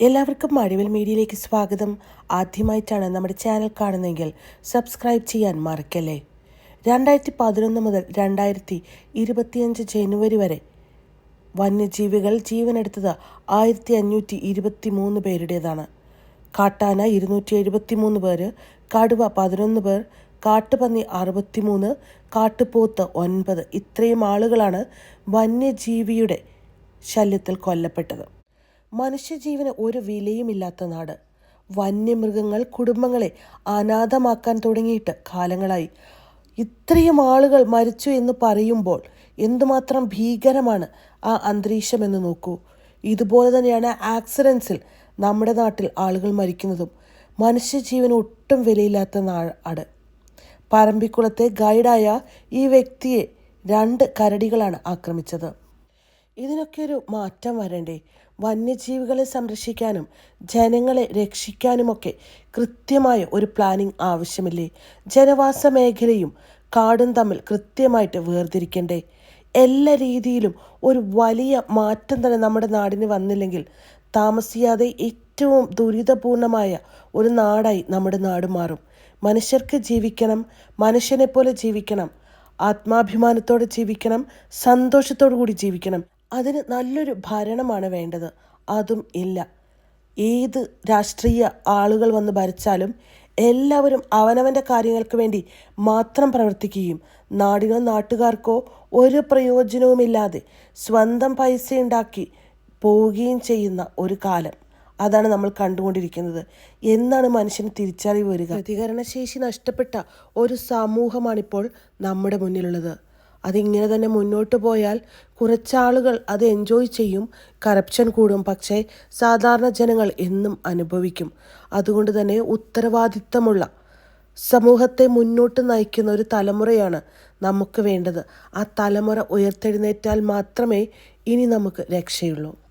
എല്ലാവർക്കും മഴവിൽ മീഡിയയിലേക്ക് സ്വാഗതം. ആദ്യമായിട്ടാണ് നമ്മുടെ ചാനൽ കാണുന്നതെങ്കിൽ സബ്സ്ക്രൈബ് ചെയ്യാൻ മറക്കല്ലേ. രണ്ടായിരത്തി പതിനൊന്ന് മുതൽ രണ്ടായിരത്തി ഇരുപത്തിയഞ്ച് ജനുവരി വരെ വന്യജീവികൾ ജീവനെടുത്തത് ആയിരത്തി അഞ്ഞൂറ്റി ഇരുപത്തി മൂന്ന് പേരുടേതാണ്. കാട്ടാന ഇരുന്നൂറ്റി എഴുപത്തി മൂന്ന് പേര് കടുവ പതിനൊന്ന് പേർ കാട്ടുപന്നി അറുപത്തിമൂന്ന് കാട്ടുപോത്ത് ഒൻപത്. ഇത്രയും ആളുകളാണ് വന്യജീവിയുടെ ശല്യത്തിൽ കൊല്ലപ്പെട്ടത്. മനുഷ്യജീവന് ഒരു വിലയുമില്ലാത്ത നാട്. വന്യമൃഗങ്ങൾ കുടുംബങ്ങളെ അനാഥമാക്കാൻ തുടങ്ങിയിട്ട് കാലങ്ങളായി. ഇത്രയും ആളുകൾ മരിച്ചു എന്ന് പറയുമ്പോൾ എന്തുമാത്രം ഭീകരമാണ് ആ അന്തരീക്ഷമെന്ന് നോക്കൂ. ഇതുപോലെ തന്നെയാണ് ആക്സിഡൻസിൽ നമ്മുടെ നാട്ടിൽ ആളുകൾ മരിക്കുന്നതും. മനുഷ്യജീവന് ഒട്ടും വിലയില്ലാത്ത നാട് പറമ്പിക്കുളത്തെ ഗൈഡായ ഈ വ്യക്തിയെ രണ്ട് കരടികളാണ് ആക്രമിച്ചത്. ഇതിനൊക്കെ ഒരു മാറ്റം വരണ്ടേ? വന്യജീവികളെ സംരക്ഷിക്കാനും ജനങ്ങളെ രക്ഷിക്കാനുമൊക്കെ കൃത്യമായ ഒരു പ്ലാനിംഗ് ആവശ്യമില്ലേ? ജനവാസ മേഖലയും കാടും തമ്മിൽ കൃത്യമായിട്ട് വേർതിരിക്കണ്ടേ? എല്ലാ രീതിയിലും ഒരു വലിയ മാറ്റം തന്നെ നമ്മുടെ നാടിന് വന്നില്ലെങ്കിൽ താമസിയാതെ ഏറ്റവും ദുരിതപൂർണമായ ഒരു നാടായി നമ്മുടെ നാട് മാറും. മനുഷ്യർക്ക് ജീവിക്കണം മനുഷ്യനെ പോലെ ജീവിക്കണം ആത്മാഭിമാനത്തോടെ ജീവിക്കണം സന്തോഷത്തോടു കൂടി ജീവിക്കണം. അതിന് നല്ലൊരു ഭരണമാണ് വേണ്ടത്. അതും ഇല്ല. ഏത് രാഷ്ട്രീയ ആളുകൾ വന്ന് ഭരിച്ചാലും എല്ലാവരും അവനവന്റെ കാര്യങ്ങൾക്ക് വേണ്ടി മാത്രം പ്രവർത്തിക്കുകയും നാടിനോ നാട്ടുകാർക്കോ ഒരു പ്രയോജനവുമില്ലാതെ സ്വന്തം പൈസ ഉണ്ടാക്കി പോവുകയും ചെയ്യുന്ന ഒരു കാലം. അതാണ് നമ്മൾ കണ്ടുകൊണ്ടിരിക്കുന്നത്. എന്നാണ് മനുഷ്യന് തിരിച്ചറിവ് വരിക. പ്രതികരണശേഷി നഷ്ടപ്പെട്ട ഒരു സമൂഹമാണിപ്പോൾ നമ്മുടെ മുന്നിലുള്ളത്. അതിങ്ങനെ തന്നെ മുന്നോട്ട് പോയാൽ കുറച്ചാളുകൾ അത് എൻജോയ് ചെയ്യും കറപ്ഷൻ കൂടും. പക്ഷേ സാധാരണ ജനങ്ങൾ എന്നും അനുഭവിക്കും. അതുകൊണ്ട് തന്നെ ഉത്തരവാദിത്തമുള്ള സമൂഹത്തെ മുന്നോട്ട് നയിക്കുന്ന ഒരു തലമുറയാണ് നമുക്ക് വേണ്ടത്. ആ തലമുറ ഉയർത്തെഴുന്നേറ്റാൽ മാത്രമേ ഇനി നമുക്ക് രക്ഷയുള്ളൂ.